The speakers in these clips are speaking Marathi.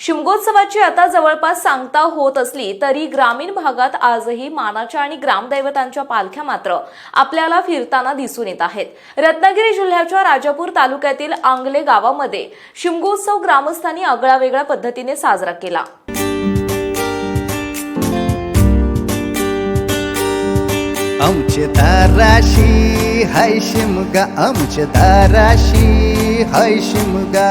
शिमगोत्सवाची आता जवळपास सांगता होत असली तरी ग्रामीण भागात आजही मानाच्या आणि ग्रामदैवतांच्या पालख्या मात्र आपल्याला फिरताना दिसून येत आहेत. रत्नागिरी जिल्ह्याच्या राजापूर तालुक्यातील आंगले गावामध्ये शिमगोत्सव ग्रामस्थांनी आगळावेगळ्या पद्धतीने साजरा केला. आमचे दाराशी हाय शिमगा. आमचे दाराशी हाय शिमगा.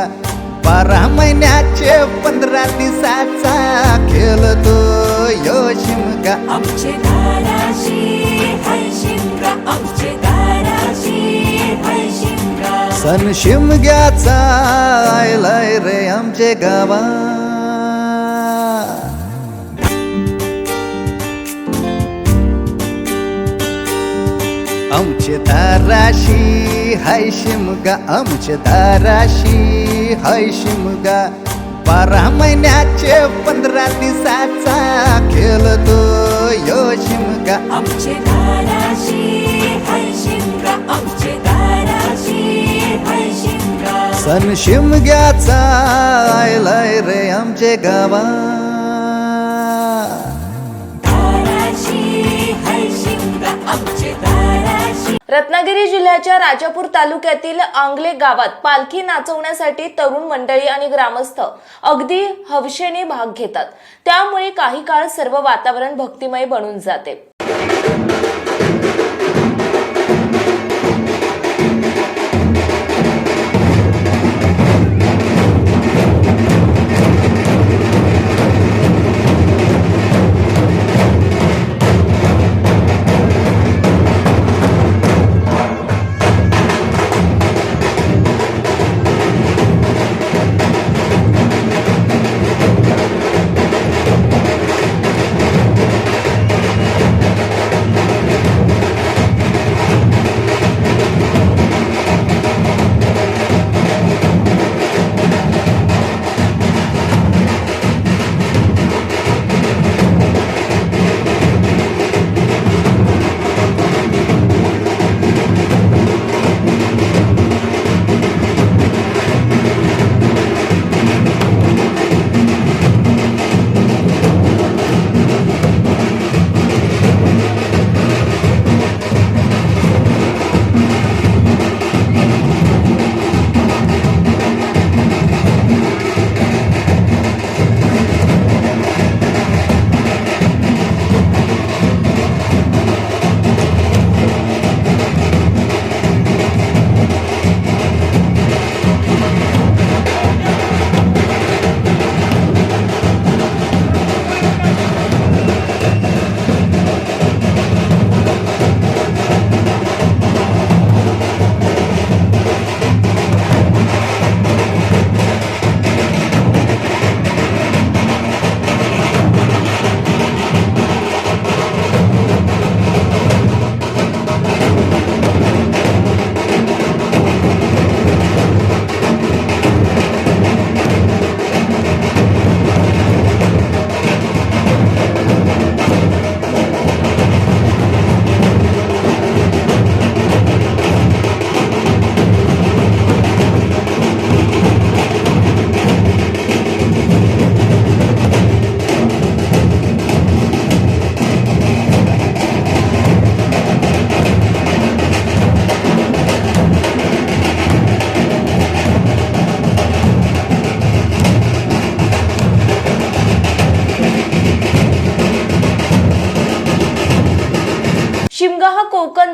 बारा महिन्याचे पंधरा दिवसाचा खेळतो यो शिमगा. आमचे सण शिमग्याचा आयलाय रे आमचे गावा. आमचे दाराशी हाय शिमगा आमचे दाराशी. हाय शिमगा बारा महिन्याचे पंधरा दिवसाचा खेळतो यो शिमगा. आमचे दाराशी हाय शिमगा आमचे दाराशी हाय शिमगा. सण शिमग्याचा आयलाय रे आमचे गावा. दाराशी हाय शिमगा आमचे दाराशी रत्नागिरी जिल्ह्याच्या राजापूर तालुक्यातील आंगले गावात पालखी नाचवण्यासाठी तरुण मंडळी आणि ग्रामस्थ अगदी हवशेने भाग घेतात. त्यामुळे काही काळ सर्व वातावरण भक्तिमय बनून जाते.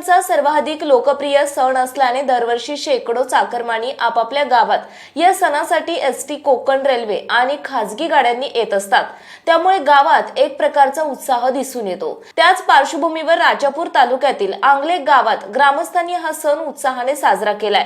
कोकणचा सर्वाधिक लोकप्रिय सण असल्याने दरवर्षी शेकडो चाकरमानी आपापल्या गावात या सणासाठी एस टी कोकण रेल्वे आणि खासगी गाड्यांनी येत असतात. त्यामुळे गावात एक प्रकारचा उत्साह दिसून येतो. त्याच पार्श्वभूमीवर राजापूर तालुक्यातील आंगले गावात ग्रामस्थांनी हा सण उत्साहाने साजरा केलाय.